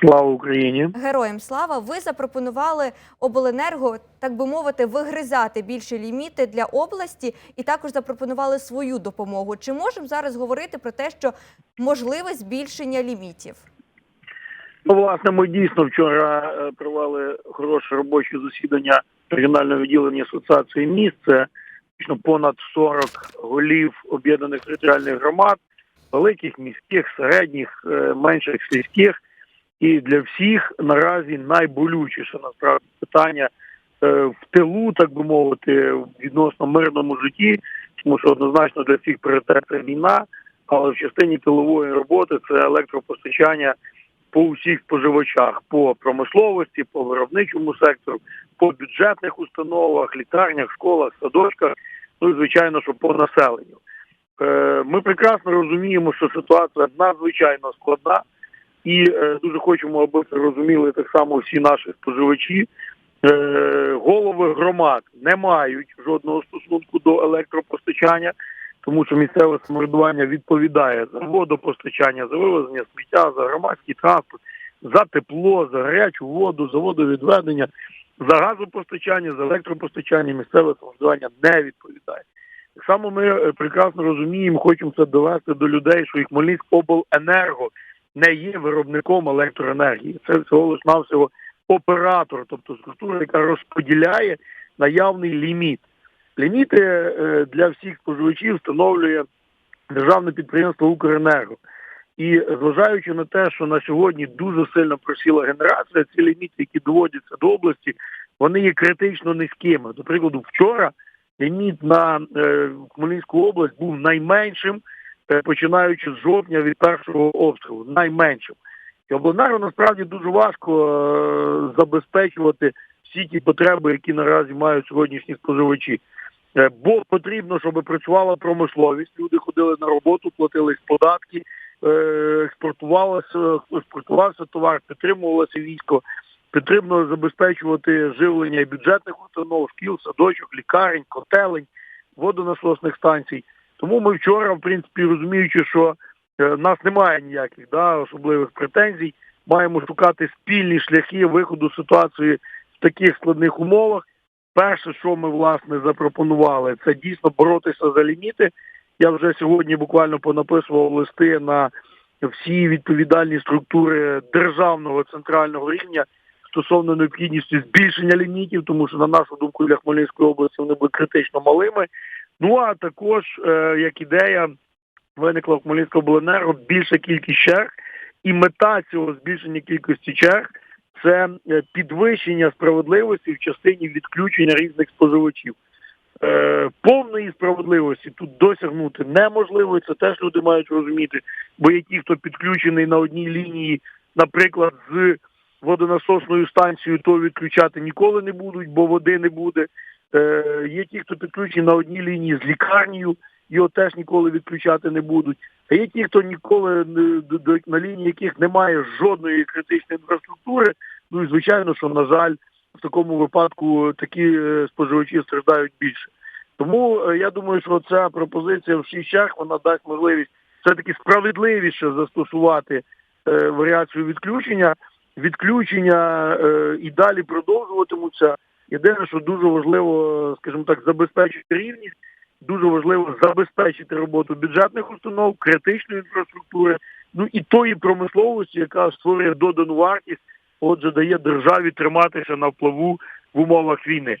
Слава Україні! Героям слава, ви запропонували обленерго, так би мовити, вигризати більші ліміти для області, і також запропонували свою допомогу. Чи можемо зараз говорити про те, що можливе збільшення лімітів? Ну, власне, ми дійсно вчора е, провели хороше робоче засідання регіонального відділення асоціації міст. Це понад 40 голів об'єднаних територіальних громад, великих міських, середніх, е, менших сільських. І для всіх наразі найболючіше насправді питання е, в тилу, так би мовити, в відносно мирному житті, тому що однозначно для всіх пріоритет це війна, але в частині тилової роботи це електропостачання по усіх споживачах, по промисловості, по виробничому сектору, по бюджетних установах, лікарнях, школах, садочках, ну і звичайно, що по населенню. Е, Ми прекрасно розуміємо, що ситуація надзвичайно складна, і е, дуже хочемо, аби розуміли так само всі наші споживачі. Е, Голови громад не мають жодного стосунку до електропостачання, тому що місцеве самоврядування відповідає за водопостачання, за вивезення сміття, за громадський транспорт, за тепло, за гарячу воду, за водовідведення, за газопостачання, за електропостачання. Місцеве самоврядування не відповідає. Так само ми е, прекрасно розуміємо, хочемо це довести до людей, що і Хмельницьк обленерго не є виробником електроенергії. Це всього лиш навсього оператор, тобто структура, яка розподіляє наявний ліміт. Ліміти е, для всіх споживачів встановлює державне підприємство Укренерго. І зважаючи на те, що на сьогодні дуже сильно просіла генерація, ці ліміти, які доводяться до області, вони є критично низькими. До прикладу, вчора ліміт на е, Хмельницьку область був найменшим, починаючи з жовтня від першого обстрілу, найменшим. І обленерго насправді дуже важко е, забезпечувати всі ті потреби, які наразі мають сьогоднішні споживачі. Е, Бо потрібно, щоб працювала промисловість. Люди ходили на роботу, платили податки, е, експортувалося, експортувався товар, підтримувалося військо. Потрібно забезпечувати живлення бюджетних установ, шкіл, садочок, лікарень, котелень, водонасосних станцій. Тому ми вчора, в принципі, розуміючи, що е, нас немає ніяких да, особливих претензій, маємо шукати спільні шляхи виходу ситуації в таких складних умовах. Перше, що ми власне запропонували, це дійсно боротися за ліміти. Я вже сьогодні буквально понаписував листи на всі відповідальні структури державного центрального рівня стосовно необхідності збільшення лімітів, тому що на нашу думку для Хмельницької області вони були критично малими. Ну а також е, як ідея виникла в Хмельницького обленерго більша кількість черг, і мета цього збільшення кількості черг це е, підвищення справедливості в частині відключення різних споживачів. Е, повної справедливості тут досягнути неможливо, і це теж люди мають розуміти, бо є ті, хто підключений на одній лінії, наприклад, з водонасосною станцією, то відключати ніколи не будуть, бо води не буде. Е, є ті, хто підключений на одній лінії з лікарнею, його теж ніколи відключати не будуть. А є ті, хто ніколи на лінії яких немає жодної критичної інфраструктури. Ну і звичайно, що на жаль, в такому випадку такі е, споживачі страждають більше. Тому е, я думаю, що ця пропозиція в черг вона дасть можливість все таки справедливіше застосувати е, варіацію відключення. Відключення і далі продовжуватимуться. Єдине, що дуже важливо, скажімо так, забезпечити рівність, дуже важливо забезпечити роботу бюджетних установ, критичної інфраструктури, ну і тої промисловості, яка створює додану вартість, отже, дає державі триматися на плаву в умовах війни.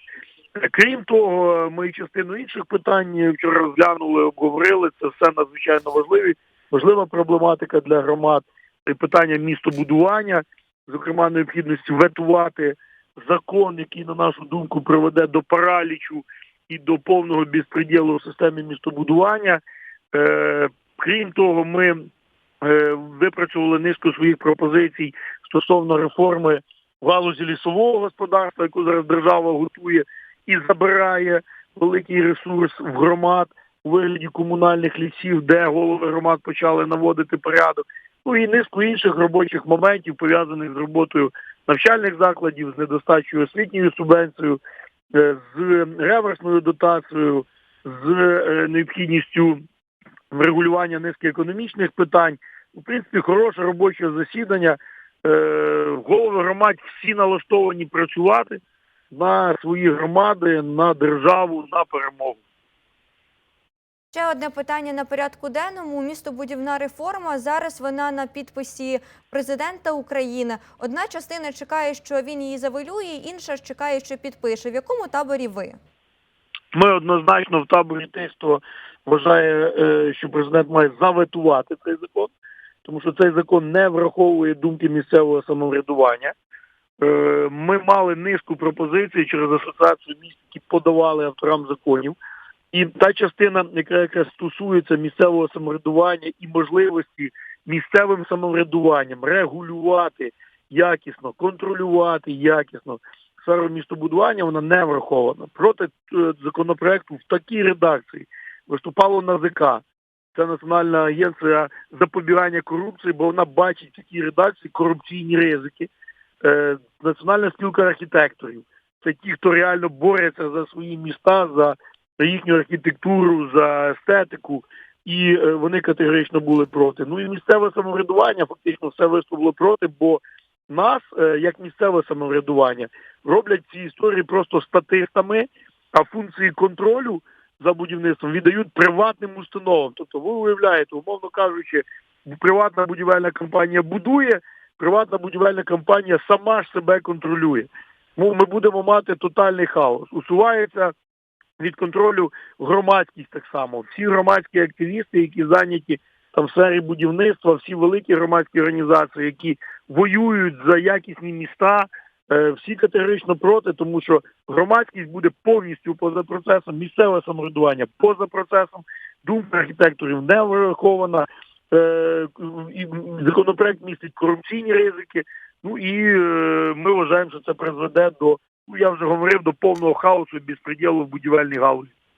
Крім того, ми частину інших питань вчора розглянули, обговорили. Це все надзвичайно важливі, важлива проблематика для громад. Питання містобудування, зокрема, необхідності ветувати закон, який, на нашу думку, приведе до паралічу і до повного безпреділу в системі містобудування. Е, крім того, ми е, випрацювали низку своїх пропозицій стосовно реформи в галузі лісового господарства, яку зараз держава готує і забирає великий ресурс в громад у вигляді комунальних лісів, де голови громад почали наводити порядок. Ну і низку інших робочих моментів пов'язаних з роботою навчальних закладів, з недостачою освітньою субвенцією, е, з реверсною дотацією, з е, необхідністю врегулювання низки економічних питань. У принципі, хороше робоче засідання. Е, голови громад всі налаштовані працювати на свої громади, на державу, на перемогу. Ще одне питання на порядку денному. Містобудівна реформа. Зараз вона на підписі президента України. Одна частина чекає, що він її завалює, інша чекає, що підпише. В якому таборі ви? Ми однозначно в таборі тих, хто вважає, е, що президент має заветувати цей закон, тому що цей закон не враховує думки місцевого самоврядування. Е, Ми мали низку пропозицій через асоціацію міст, які подавали авторам законів. І та частина, яка стосується місцевого самоврядування і можливості місцевим самоврядуванням регулювати якісно, контролювати якісно сферу містобудування, вона не врахована. Проти е, законопроекту в такій редакції виступало НАЗК. Це Національна агенція запобігання корупції, бо вона бачить в такій редакції корупційні ризики. Е, Національна спілка архітекторів. Це ті, хто реально бореться за свої міста, за за їхню архітектуру, за естетику, і е, вони категорично були проти. Ну і місцеве самоврядування фактично все виступило проти, бо нас, е, як місцеве самоврядування, роблять ці історії просто статистами, а функції контролю за будівництвом віддають приватним установам. Тобто, ви уявляєте, умовно кажучи, приватна будівельна компанія будує, приватна будівельна компанія сама ж себе контролює. Ми будемо мати тотальний хаос. Усувається від контролю громадськість так само. Всі громадські активісти, які зайняті там в сфері будівництва, всі великі громадські організації, які воюють за якісні міста, е, всі категорично проти, тому що громадськість буде повністю поза процесом, місцеве самоврядування поза процесом, думка архітекторів не врахована. Е, законопроект містить корупційні ризики. Ну і е, ми вважаємо, що це призведе до, я вже говорив, до повного хаосу і безпреділу в будівельній галузі.